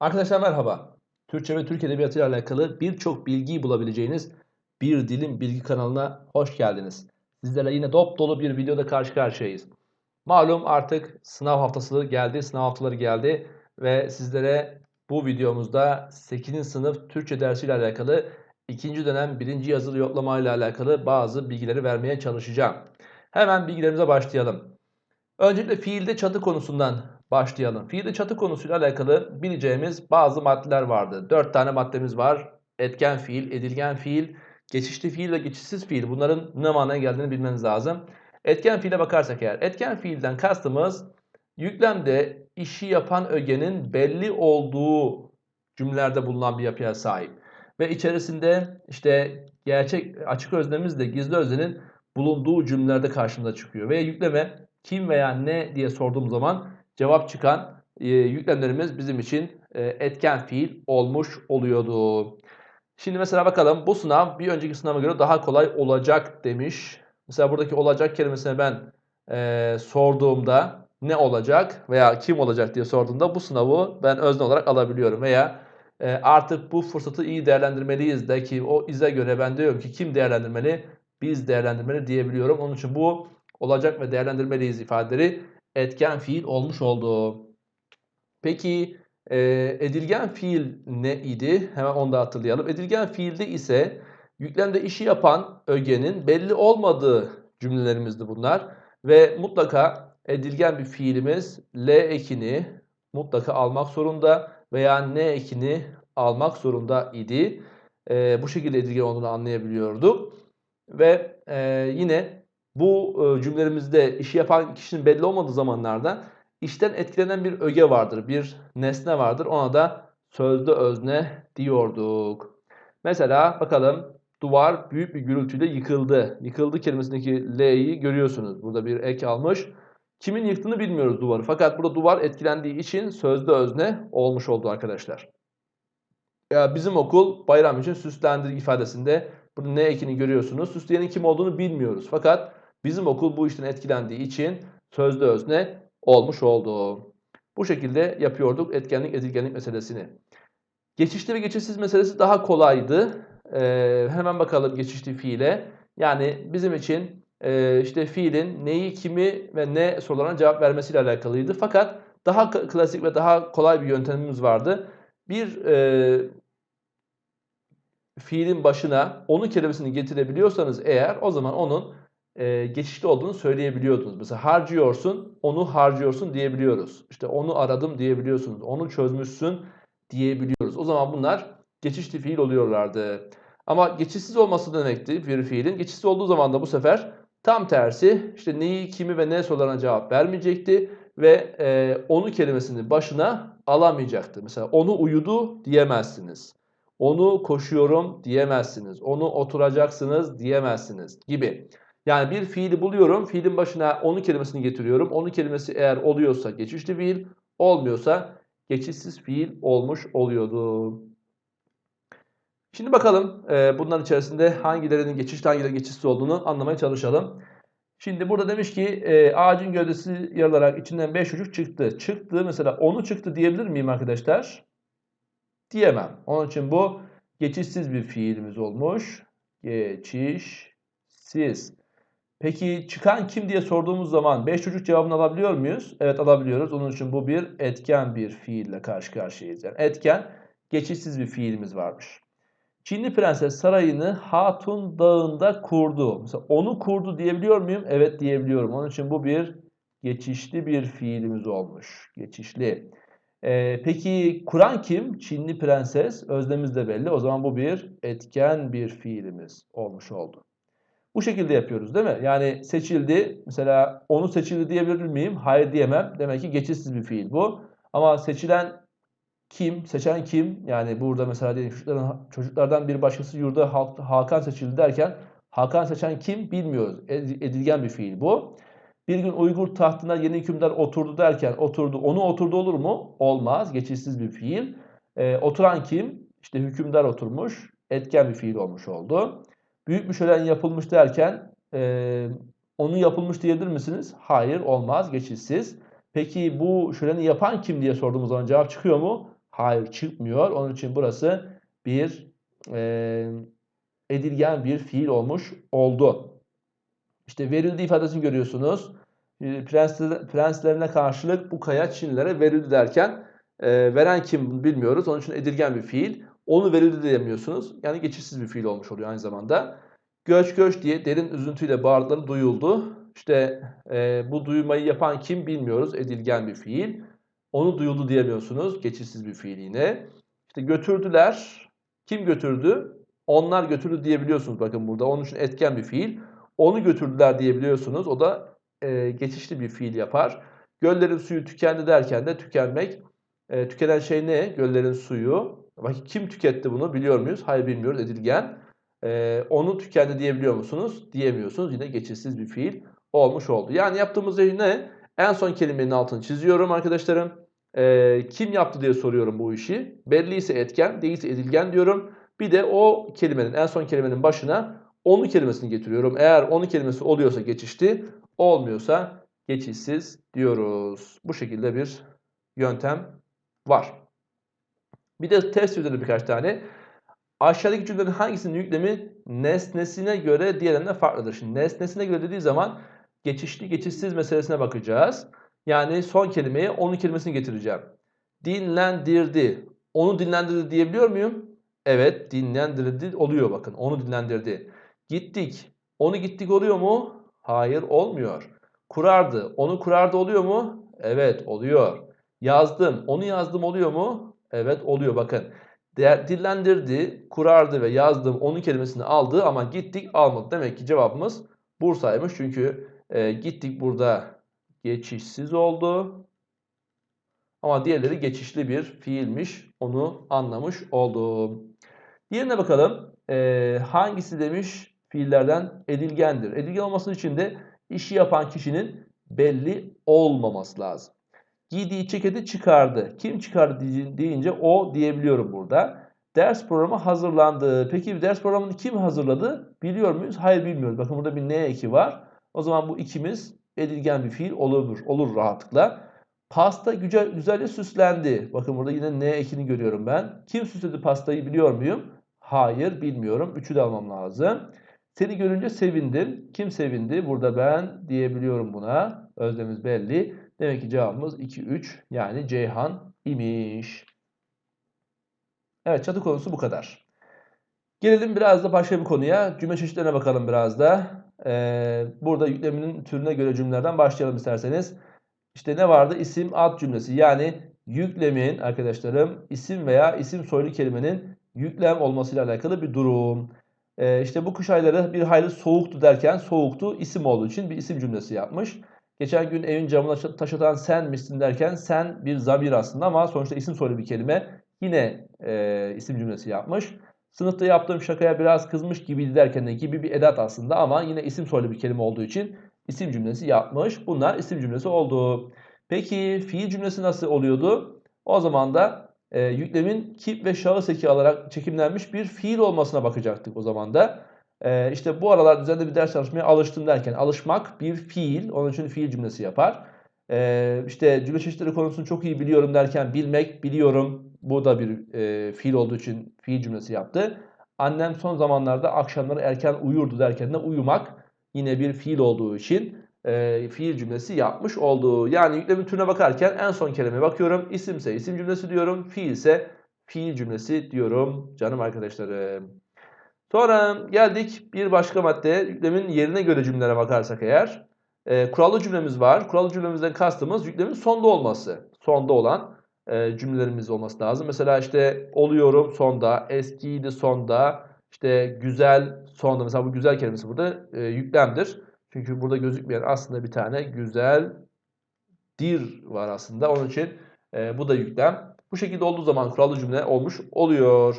Arkadaşlar merhaba. Türkçe ve Türk Edebiyatı ile alakalı birçok bilgiyi bulabileceğiniz Bir Dilim Bilgi kanalına hoş geldiniz. Sizlerle yine dop dolu bir videoda karşı karşıyayız. Malum artık sınav haftası geldi, sınav haftaları geldi ve sizlere bu videomuzda 8. sınıf Türkçe dersi ile alakalı ikinci dönem birinci yazılı yoklama ile alakalı bazı bilgileri vermeye çalışacağım. Hemen bilgilerimize başlayalım. Öncelikle fiilde çatı konusundan başlayalım. Fiilde çatı konusuyla alakalı bileceğimiz bazı maddeler vardı. 4 tane maddemiz var. Etken fiil, edilgen fiil, geçişli fiil ve geçişsiz fiil. Bunların ne manaya geldiğini bilmeniz lazım. Etken fiile bakarsak eğer. Etken fiilden kastımız yüklemde işi yapan ögenin belli olduğu cümlelerde bulunan bir yapıya sahip. Ve içerisinde işte gerçek açık öznemizle gizli öznenin bulunduğu cümlelerde karşımıza çıkıyor. Ve yükleme kim veya ne diye sorduğum zaman cevap çıkan e, yüklemlerimiz bizim için e, etken fiil olmuş oluyordu. Şimdi mesela bakalım bu sınav bir önceki sınava göre daha kolay olacak demiş. Mesela buradaki olacak kelimesine ben e, sorduğumda ne olacak veya kim olacak diye sorduğumda bu sınavı ben özne olarak alabiliyorum. Veya e, artık bu fırsatı iyi değerlendirmeliyiz de ki o ize göre ben diyorum ki kim değerlendirmeli? Biz değerlendirmeli diyebiliyorum. Onun için bu olacak ve değerlendirmeliyiz ifadeleri etken fiil olmuş oldu. Peki e, edilgen fiil ne idi? Hemen onu da hatırlayalım. Edilgen fiilde ise yüklemde işi yapan ögenin belli olmadığı cümlelerimizdi bunlar. Ve mutlaka edilgen bir fiilimiz L ekini mutlaka almak zorunda veya N ekini almak zorunda idi. E, bu şekilde edilgen olduğunu anlayabiliyorduk. Ve e, yine bu e, cümlelerimizde işi yapan kişinin belli olmadığı zamanlarda işten etkilenen bir öge vardır, bir nesne vardır. Ona da sözlü özne diyorduk. Mesela bakalım duvar büyük bir gürültüyle yıkıldı. Yıkıldı kelimesindeki L'yi görüyorsunuz. Burada bir ek almış. Kimin yıktığını bilmiyoruz duvarı. Fakat burada duvar etkilendiği için sözlü özne olmuş oldu arkadaşlar. Ya bizim okul bayram için süslendi ifadesinde burada ne ekini görüyorsunuz. Süsleyenin kim olduğunu bilmiyoruz. Fakat Bizim okul bu işten etkilendiği için sözlü özne olmuş oldu. Bu şekilde yapıyorduk etkenlik edilgenlik meselesini. Geçişli ve geçişsiz meselesi daha kolaydı. Ee, hemen bakalım geçişli fiile. Yani bizim için e, işte fiilin neyi, kimi ve ne sorularına cevap vermesiyle alakalıydı. Fakat daha klasik ve daha kolay bir yöntemimiz vardı. Bir e, fiilin başına onu kelimesini getirebiliyorsanız eğer o zaman onun e, geçişli olduğunu söyleyebiliyordunuz. Mesela harcıyorsun, onu harcıyorsun diyebiliyoruz. İşte onu aradım diyebiliyorsunuz. Onu çözmüşsün diyebiliyoruz. O zaman bunlar geçişli fiil oluyorlardı. Ama geçişsiz olması demekti bir fiilin. Geçişsiz olduğu zaman da bu sefer tam tersi işte neyi, kimi ve ne sorularına cevap vermeyecekti ve e, onu kelimesinin başına alamayacaktı. Mesela onu uyudu diyemezsiniz. Onu koşuyorum diyemezsiniz. Onu oturacaksınız diyemezsiniz gibi. Yani bir fiili buluyorum. Fiilin başına onu kelimesini getiriyorum. Onu kelimesi eğer oluyorsa geçişli fiil, olmuyorsa geçişsiz fiil olmuş oluyordu. Şimdi bakalım e, bunların içerisinde hangilerinin geçişli hangilerinin geçişsiz olduğunu anlamaya çalışalım. Şimdi burada demiş ki e, ağacın gövdesi yarılarak içinden 5 çocuk çıktı. Çıktı mesela onu çıktı diyebilir miyim arkadaşlar? Diyemem. Onun için bu geçişsiz bir fiilimiz olmuş. Geçişsiz. Peki çıkan kim diye sorduğumuz zaman 5 çocuk cevabını alabiliyor muyuz? Evet alabiliyoruz. Onun için bu bir etken bir fiille karşı karşıyayız. Yani etken geçişsiz bir fiilimiz varmış. Çinli prenses sarayını Hatun Dağı'nda kurdu. Mesela onu kurdu diyebiliyor muyum? Evet diyebiliyorum. Onun için bu bir geçişli bir fiilimiz olmuş. Geçişli. Ee, peki kuran kim? Çinli prenses. Özlemimiz de belli. O zaman bu bir etken bir fiilimiz olmuş oldu. Bu şekilde yapıyoruz değil mi? Yani seçildi. Mesela onu seçildi diyebilir miyim? Hayır diyemem. Demek ki geçişsiz bir fiil bu. Ama seçilen kim? Seçen kim? Yani burada mesela diyelim çocuklardan, çocuklardan bir başkası yurda Hakan seçildi derken Hakan seçen kim bilmiyoruz. Edilgen bir fiil bu. Bir gün Uygur tahtına yeni hükümdar oturdu derken oturdu. Onu oturdu olur mu? Olmaz. Geçişsiz bir fiil. Ee, oturan kim? İşte hükümdar oturmuş. Etken bir fiil olmuş oldu. Büyük bir şölen yapılmış derken e, onu yapılmış diyebilir misiniz? Hayır olmaz geçişsiz. Peki bu şöleni yapan kim diye sorduğumuz zaman cevap çıkıyor mu? Hayır çıkmıyor. Onun için burası bir e, edilgen bir fiil olmuş oldu. İşte verildi ifadesini görüyorsunuz. Prensler, prenslerine karşılık bu kaya Çinlilere verildi derken e, veren kim bilmiyoruz. Onun için edilgen bir fiil. Onu verildi diyemiyorsunuz. Yani geçişsiz bir fiil olmuş oluyor aynı zamanda. Göç göç diye derin üzüntüyle bağırdıkları duyuldu. İşte e, bu duymayı yapan kim bilmiyoruz. Edilgen bir fiil. Onu duyuldu diyemiyorsunuz. Geçişsiz bir fiil yine. İşte götürdüler. Kim götürdü? Onlar götürdü diyebiliyorsunuz. Bakın burada. Onun için etken bir fiil. Onu götürdüler diyebiliyorsunuz. O da e, geçişli bir fiil yapar. Göllerin suyu tükendi derken de tükenmek. E, tükenen şey ne? Göllerin suyu. Bakın kim tüketti bunu biliyor muyuz? Hayır bilmiyoruz. Edilgen. E, onu tükendi diyebiliyor musunuz? Diyemiyorsunuz. Yine geçişsiz bir fiil olmuş oldu. Yani yaptığımız şey ne? En son kelimenin altını çiziyorum arkadaşlarım. E, kim yaptı diye soruyorum bu işi. Belliyse etken, değilse edilgen diyorum. Bir de o kelimenin, en son kelimenin başına onu kelimesini getiriyorum. Eğer onu kelimesi oluyorsa geçişli, olmuyorsa geçişsiz diyoruz. Bu şekilde bir yöntem var. Bir de test üzerinde birkaç tane. Aşağıdaki cümlelerin hangisinin yüklemi nesnesine göre diğerlerine farklıdır? Şimdi nesnesine göre dediği zaman geçişli geçişsiz meselesine bakacağız. Yani son kelimeye onun kelimesini getireceğim. Dinlendirdi. Onu dinlendirdi diyebiliyor muyum? Evet dinlendirdi oluyor bakın. Onu dinlendirdi. Gittik. Onu gittik oluyor mu? Hayır olmuyor. Kurardı. Onu kurardı oluyor mu? Evet oluyor. Yazdım. Onu yazdım oluyor mu? Evet oluyor bakın. Değer, dillendirdi, kurardı ve yazdım onun kelimesini aldı ama gittik almadı. Demek ki cevabımız Bursa'ymış. Çünkü e, gittik burada geçişsiz oldu. Ama diğerleri geçişli bir fiilmiş. Onu anlamış oldum. Diğerine bakalım. E, hangisi demiş fiillerden edilgendir. Edilgen olması için de işi yapan kişinin belli olmaması lazım. Giydiği ceketi çıkardı. Kim çıkardı deyince o diyebiliyorum burada. Ders programı hazırlandı. Peki ders programını kim hazırladı? Biliyor muyuz? Hayır bilmiyoruz. Bakın burada bir ne eki var. O zaman bu ikimiz edilgen bir fiil olur, olur rahatlıkla. Pasta güzel, güzelce süslendi. Bakın burada yine ne ekini görüyorum ben. Kim süsledi pastayı biliyor muyum? Hayır bilmiyorum. Üçü de almam lazım. Seni görünce sevindim. Kim sevindi? Burada ben diyebiliyorum buna. Özlemiz belli. Demek ki cevabımız 2, 3 yani Ceyhan imiş. Evet çatı konusu bu kadar. Gelelim biraz da başka bir konuya. Cümle çeşitlerine bakalım biraz da. Ee, burada yükleminin türüne göre cümlelerden başlayalım isterseniz. İşte ne vardı? İsim ad cümlesi. Yani yüklemin arkadaşlarım isim veya isim soylu kelimenin yüklem olmasıyla alakalı bir durum. Ee, işte bu kış ayları bir hayli soğuktu derken soğuktu isim olduğu için bir isim cümlesi yapmış. Geçen gün evin camına taş atan sen misin derken sen bir zamir aslında ama sonuçta isim soylu bir kelime. Yine e, isim cümlesi yapmış. Sınıfta yaptığım şakaya biraz kızmış gibiydi derken de gibi bir edat aslında ama yine isim soylu bir kelime olduğu için isim cümlesi yapmış. Bunlar isim cümlesi oldu. Peki fiil cümlesi nasıl oluyordu? O zaman da e, yüklemin kip ve şahıs eki alarak çekimlenmiş bir fiil olmasına bakacaktık o zaman da. E, işte bu aralar düzenli bir ders çalışmaya alıştım derken alışmak bir fiil. Onun için fiil cümlesi yapar. E, işte cümle çeşitleri konusunu çok iyi biliyorum derken bilmek, biliyorum. Bu da bir e, fiil olduğu için fiil cümlesi yaptı. Annem son zamanlarda akşamları erken uyurdu derken de uyumak yine bir fiil olduğu için e, fiil cümlesi yapmış olduğu. Yani yüklemin türüne bakarken en son kelimeye bakıyorum. İsimse isim cümlesi diyorum. Fiilse fiil cümlesi diyorum canım arkadaşlarım. Sonra geldik bir başka maddeye. Yüklemin yerine göre cümlelere bakarsak eğer. E, kurallı cümlemiz var. Kurallı cümlemizden kastımız yüklemin sonda olması. Sonda olan e, cümlelerimiz olması lazım. Mesela işte oluyorum sonda, eskiydi sonda, işte güzel sonda. Mesela bu güzel kelimesi burada e, yüklemdir. Çünkü burada gözükmeyen aslında bir tane güzel dir var aslında. Onun için e, bu da yüklem. Bu şekilde olduğu zaman kurallı cümle olmuş oluyor.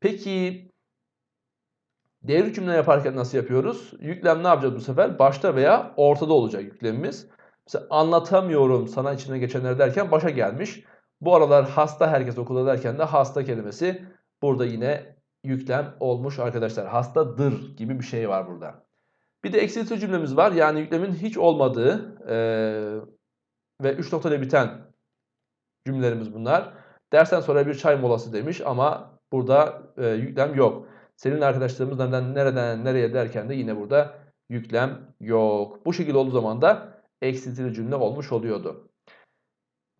Peki devri cümle yaparken nasıl yapıyoruz? Yüklem ne yapacağız bu sefer? Başta veya ortada olacak yüklemimiz. Mesela anlatamıyorum sana içine geçenler derken başa gelmiş. Bu aralar hasta herkes okulda derken de hasta kelimesi burada yine yüklem olmuş arkadaşlar. Hastadır gibi bir şey var burada. Bir de eksilti cümlemiz var. Yani yüklemin hiç olmadığı e, ve 3 nokta ile biten cümlelerimiz bunlar. Dersten sonra bir çay molası demiş ama burada e, yüklem yok. Senin arkadaşlarımız nereden, nereden nereye derken de yine burada yüklem yok. Bu şekilde olduğu zaman da eksiltili cümle olmuş oluyordu.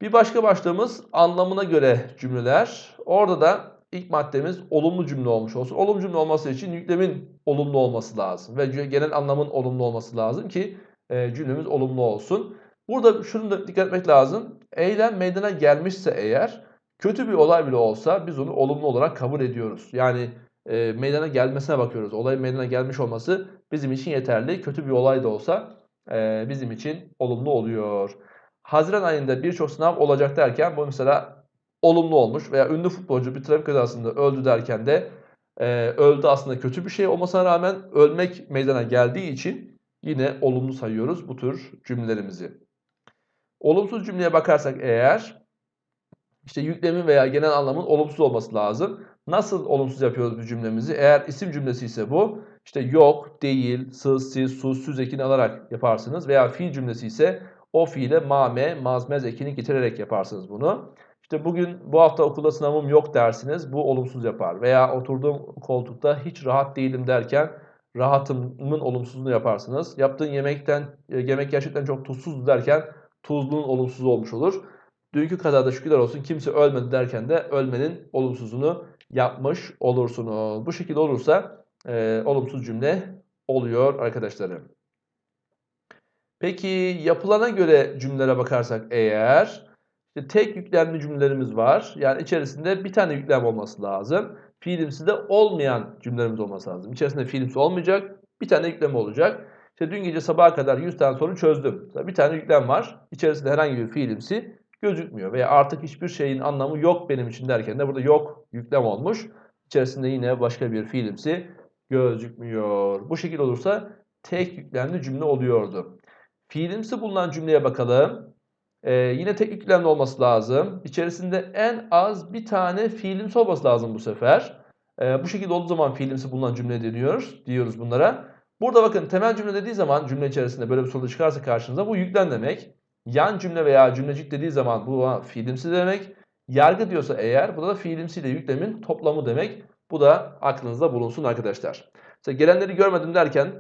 Bir başka başlığımız anlamına göre cümleler. Orada da ilk maddemiz olumlu cümle olmuş olsun. Olumlu cümle olması için yüklemin olumlu olması lazım. Ve genel anlamın olumlu olması lazım ki e, cümlemiz olumlu olsun. Burada şunu da dikkat etmek lazım. Eylem meydana gelmişse eğer kötü bir olay bile olsa biz onu olumlu olarak kabul ediyoruz. Yani e, meydana gelmesine bakıyoruz. Olayın meydana gelmiş olması bizim için yeterli. Kötü bir olay da olsa e, bizim için olumlu oluyor. Haziran ayında birçok sınav olacak derken bu mesela olumlu olmuş veya ünlü futbolcu bir trafik kazasında öldü derken de e, öldü aslında kötü bir şey olmasına rağmen ölmek meydana geldiği için yine olumlu sayıyoruz bu tür cümlelerimizi. Olumsuz cümleye bakarsak eğer işte yüklemin veya genel anlamın olumsuz olması lazım. Nasıl olumsuz yapıyoruz bu cümlemizi? Eğer isim cümlesi ise bu işte yok, değil, sız, siz, sus, süz ekini alarak yaparsınız. Veya fiil cümlesi ise o fiile mame, mazmez ekini getirerek yaparsınız bunu. İşte bugün bu hafta okulda sınavım yok dersiniz. Bu olumsuz yapar. Veya oturduğum koltukta hiç rahat değilim derken rahatımın olumsuzluğunu yaparsınız. Yaptığın yemekten e, yemek gerçekten çok tuzsuz derken tuzluğun olumsuz olmuş olur. Dünkü kazada şükürler olsun kimse ölmedi derken de ölmenin olumsuzluğunu yapmış olursunuz. Bu şekilde olursa e, olumsuz cümle oluyor arkadaşlarım. Peki yapılana göre cümlelere bakarsak eğer işte tek yüklemli cümlelerimiz var. Yani içerisinde bir tane yüklem olması lazım. Fiilimsi de olmayan cümlelerimiz olması lazım. İçerisinde fiilimsi olmayacak. Bir tane yüklem olacak. İşte dün gece sabaha kadar 100 tane soru çözdüm. Bir tane yüklem var. İçerisinde herhangi bir fiilimsi gözükmüyor. Veya artık hiçbir şeyin anlamı yok benim için derken de burada yok yüklem olmuş. İçerisinde yine başka bir fiilimsi gözükmüyor. Bu şekilde olursa tek yüklemli cümle oluyordu. Fiilimsi bulunan cümleye bakalım. Ee, yine tek yüklemli olması lazım. İçerisinde en az bir tane fiilimsi olması lazım bu sefer. Ee, bu şekilde olduğu zaman fiilimsi bulunan cümle deniyoruz, diyoruz bunlara. Burada bakın temel cümle dediği zaman cümle içerisinde böyle bir soru çıkarsa karşınıza bu yüklem demek. Yan cümle veya cümlecik dediği zaman bu fiilimsi demek. Yargı diyorsa eğer bu da fiilimsi ile yüklemin toplamı demek. Bu da aklınızda bulunsun arkadaşlar. Mesela gelenleri görmedim derken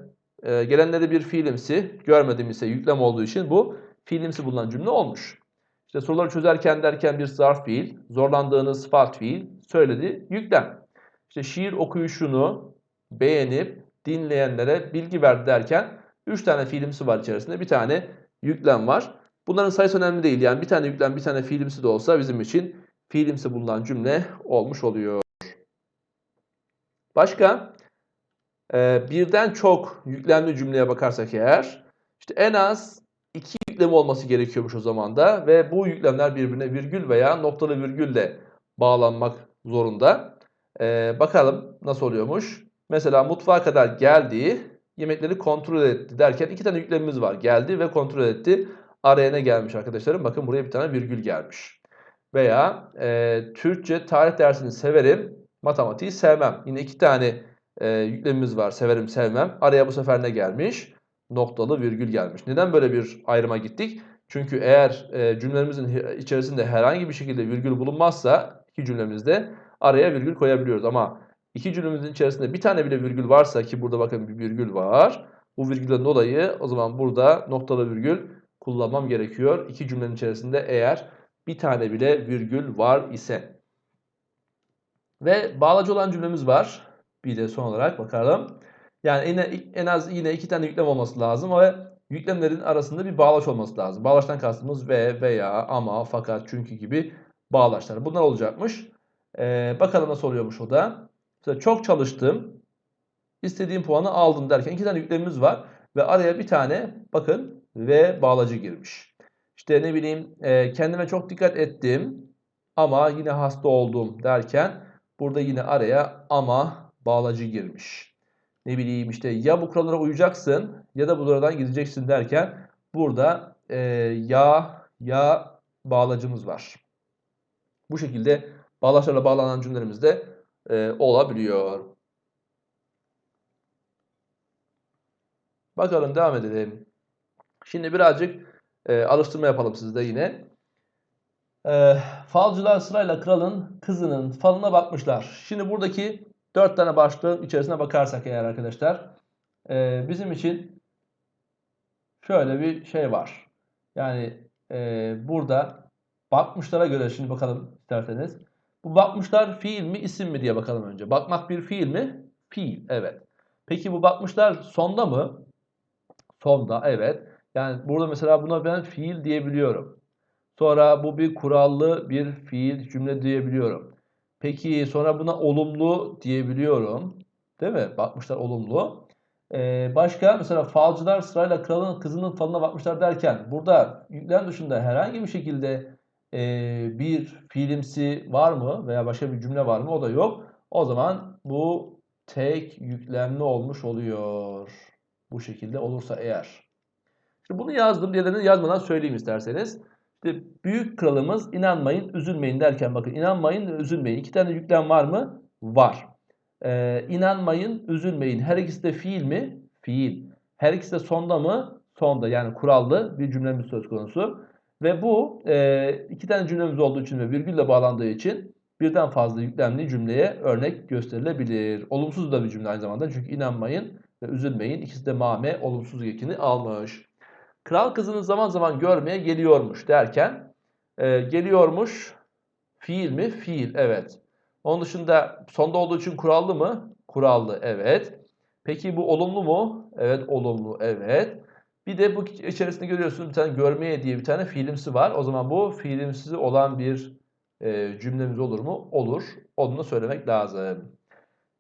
e, gelenleri bir fiilimsi, görmedim ise yüklem olduğu için bu fiilimsi bulunan cümle olmuş. İşte soruları çözerken derken bir zarf fiil, zorlandığınız sıfat fiil, söyledi yüklem. İşte şiir okuyuşunu beğenip dinleyenlere bilgi verdi derken 3 tane fiilimsi var içerisinde. Bir tane yüklem var. Bunların sayısı önemli değil. Yani bir tane yüklem bir tane fiilimsi de olsa bizim için fiilimsi bulunan cümle olmuş oluyor. Başka e, birden çok yüklemli cümleye bakarsak eğer işte en az iki yüklemi olması gerekiyormuş o zaman da ve bu yüklemler birbirine virgül veya noktalı virgülle bağlanmak zorunda. E, bakalım nasıl oluyormuş. Mesela mutfağa kadar geldi, yemekleri kontrol etti derken iki tane yüklemimiz var. Geldi ve kontrol etti. Araya ne gelmiş arkadaşlarım? Bakın buraya bir tane virgül gelmiş. Veya e, Türkçe tarih dersini severim, matematiği sevmem. Yine iki tane e, yüklemimiz var. Severim, sevmem. Araya bu sefer ne gelmiş? Noktalı virgül gelmiş. Neden böyle bir ayrıma gittik? Çünkü eğer e, cümlemizin içerisinde herhangi bir şekilde virgül bulunmazsa iki cümlemizde araya virgül koyabiliyoruz. Ama iki cümlemizin içerisinde bir tane bile virgül varsa ki burada bakın bir virgül var. Bu virgülden dolayı o zaman burada noktalı virgül kullanmam gerekiyor. İki cümlenin içerisinde eğer bir tane bile virgül var ise. Ve bağlacı olan cümlemiz var. Bir de son olarak bakalım. Yani yine, en az yine iki tane yüklem olması lazım ve yüklemlerin arasında bir bağlaç olması lazım. Bağlaçtan kastımız ve, veya, ama, fakat, çünkü gibi bağlaçlar. Bunlar olacakmış. Ee, bakalım nasıl oluyormuş o da. Mesela çok çalıştım. istediğim puanı aldım derken iki tane yüklemimiz var. Ve araya bir tane bakın ve bağlacı girmiş. İşte ne bileyim e, kendime çok dikkat ettim ama yine hasta oldum derken burada yine araya ama bağlacı girmiş. Ne bileyim işte ya bu kurallara uyacaksın ya da buradan gideceksin derken burada e, ya ya bağlacımız var. Bu şekilde bağlaçlarla bağlanan cümlelerimiz de e, olabiliyor. Bakalım devam edelim. Şimdi birazcık e, alıştırma yapalım sizde yine. Ee, falcılar sırayla kralın kızının falına bakmışlar. Şimdi buradaki dört tane başlığın içerisine bakarsak eğer arkadaşlar e, bizim için şöyle bir şey var. Yani e, burada bakmışlara göre şimdi bakalım isterseniz. Bu bakmışlar fiil mi isim mi diye bakalım önce. Bakmak bir fiil mi? Fiil evet. Peki bu bakmışlar sonda mı? Sonda evet. Yani burada mesela buna ben fiil diyebiliyorum. Sonra bu bir kurallı bir fiil cümle diyebiliyorum. Peki sonra buna olumlu diyebiliyorum. Değil mi? Bakmışlar olumlu. Ee, başka mesela falcılar sırayla kralın kızının falına bakmışlar derken burada yüklem dışında herhangi bir şekilde e, bir fiilimsi var mı veya başka bir cümle var mı o da yok. O zaman bu tek yüklemli olmuş oluyor. Bu şekilde olursa eğer. Bunu yazdım. Diğerlerini yazmadan söyleyeyim isterseniz. İşte büyük kralımız inanmayın, üzülmeyin derken bakın inanmayın üzülmeyin. İki tane yüklem var mı? Var. Ee, inanmayın, üzülmeyin. Her ikisi de fiil mi? Fiil. Her ikisi de sonda mı? Sonda. Yani kurallı bir cümlemiz söz konusu. Ve bu e, iki tane cümlemiz olduğu için ve virgülle bağlandığı için birden fazla yüklemli cümleye örnek gösterilebilir. Olumsuz da bir cümle aynı zamanda. Çünkü inanmayın ve üzülmeyin. İkisi de mame olumsuz ekini almış. Kral kızını zaman zaman görmeye geliyormuş derken e, geliyormuş fiil mi? Fiil evet. Onun dışında sonda olduğu için kurallı mı? Kurallı evet. Peki bu olumlu mu? Evet olumlu evet. Bir de bu içerisinde görüyorsunuz bir tane görmeye diye bir tane fiilimsi var. O zaman bu fiilimsiz olan bir e, cümlemiz olur mu? Olur. Onu da söylemek lazım.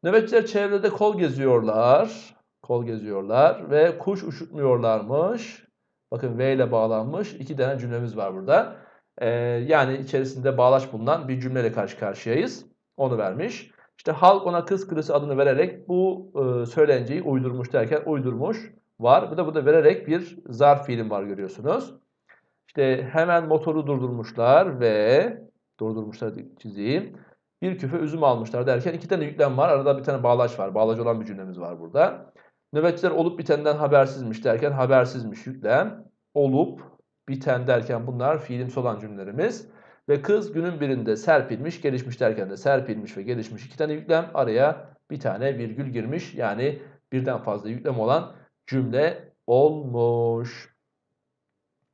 Nöbetçiler çevrede kol geziyorlar. Kol geziyorlar ve kuş uçurtmuyorlarmış. Bakın V ile bağlanmış iki tane cümlemiz var burada. Ee, yani içerisinde bağlaç bulunan bir cümleyle karşı karşıyayız. Onu vermiş. İşte halk ona kız kırısı adını vererek bu e, söylenceyi uydurmuş derken uydurmuş var. Bu da burada vererek bir zarf fiilim var görüyorsunuz. İşte hemen motoru durdurmuşlar ve durdurmuşlar çizeyim. Bir küfe üzüm almışlar derken iki tane yüklem var. Arada bir tane bağlaç var. Bağlaç olan bir cümlemiz var burada. Nöbetçiler olup bitenden habersizmiş derken habersizmiş yüklem. Olup biten derken bunlar fiilimsi olan cümlelerimiz. Ve kız günün birinde serpilmiş, gelişmiş derken de serpilmiş ve gelişmiş iki tane yüklem. Araya bir tane virgül girmiş. Yani birden fazla yüklem olan cümle olmuş.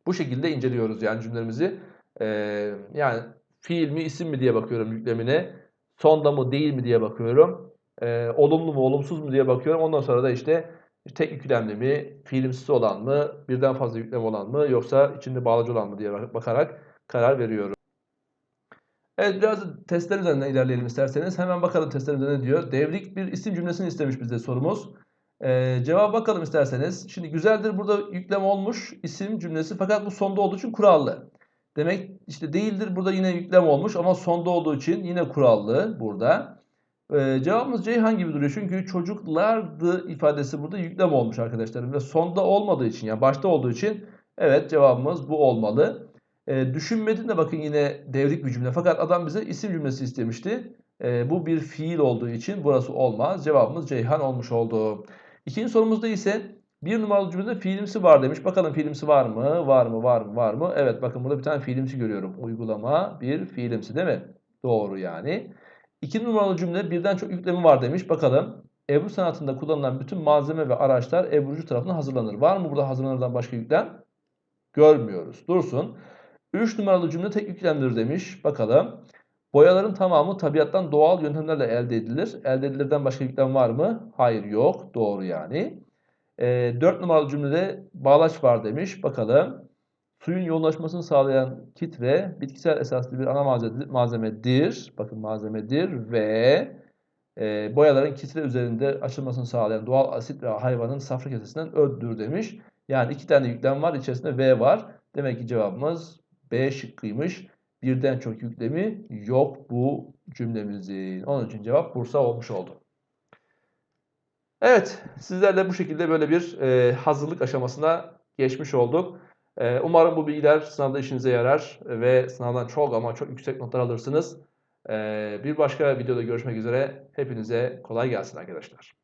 Bu şekilde inceliyoruz yani cümlelerimizi. Ee, yani fiil mi isim mi diye bakıyorum yüklemine. Sonda mı değil mi diye bakıyorum. Ee, olumlu mu olumsuz mu diye bakıyorum. Ondan sonra da işte tek yüklemli mi, fiilimsiz olan mı, birden fazla yüklem olan mı yoksa içinde bağlacı olan mı diye bakarak karar veriyorum. Evet biraz testler üzerinden ilerleyelim isterseniz. Hemen bakalım testler üzerinde diyor. Devrik bir isim cümlesini istemiş bize sorumuz. Ee, cevap bakalım isterseniz. Şimdi güzeldir burada yüklem olmuş isim cümlesi fakat bu sonda olduğu için kurallı. Demek işte değildir burada yine yüklem olmuş ama sonda olduğu için yine kurallı burada. Ee, cevabımız Ceyhan gibi duruyor. Çünkü çocuklardı ifadesi burada yüklem olmuş arkadaşlarım. Ve sonda olmadığı için yani başta olduğu için evet cevabımız bu olmalı. Ee, düşünmedin de bakın yine devrik bir cümle. Fakat adam bize isim cümlesi istemişti. Ee, bu bir fiil olduğu için burası olmaz. Cevabımız Ceyhan olmuş oldu. İkinci sorumuzda ise bir numaralı cümlede fiilimsi var demiş. Bakalım fiilimsi var mı? Var mı? Var mı? Var mı? Evet bakın burada bir tane fiilimsi görüyorum. Uygulama bir fiilimsi değil mi? Doğru yani. İki numaralı cümle birden çok yüklemi var demiş. Bakalım. Ebru sanatında kullanılan bütün malzeme ve araçlar Ebrucu tarafından hazırlanır. Var mı burada hazırlanırdan başka yüklem? Görmüyoruz. Dursun. 3 numaralı cümle tek yüklemdir demiş. Bakalım. Boyaların tamamı tabiattan doğal yöntemlerle elde edilir. Elde edilirden başka yüklem var mı? Hayır yok. Doğru yani. E, 4 numaralı cümlede bağlaç var demiş. Bakalım. Suyun yoğunlaşmasını sağlayan kitre bitkisel esaslı bir ana malzemedir. Bakın malzemedir ve e, boyaların kitre üzerinde açılmasını sağlayan doğal asit ve hayvanın safra kesesinden ödüdür demiş. Yani iki tane yüklem var. içerisinde V var. Demek ki cevabımız B şıkkıymış. Birden çok yüklemi yok bu cümlemizin. Onun için cevap Bursa olmuş oldu. Evet, sizlerle bu şekilde böyle bir e, hazırlık aşamasına geçmiş olduk. Ee, umarım bu bilgiler sınavda işinize yarar ve sınavdan çok ama çok yüksek notlar alırsınız. Ee, bir başka videoda görüşmek üzere. Hepinize kolay gelsin arkadaşlar.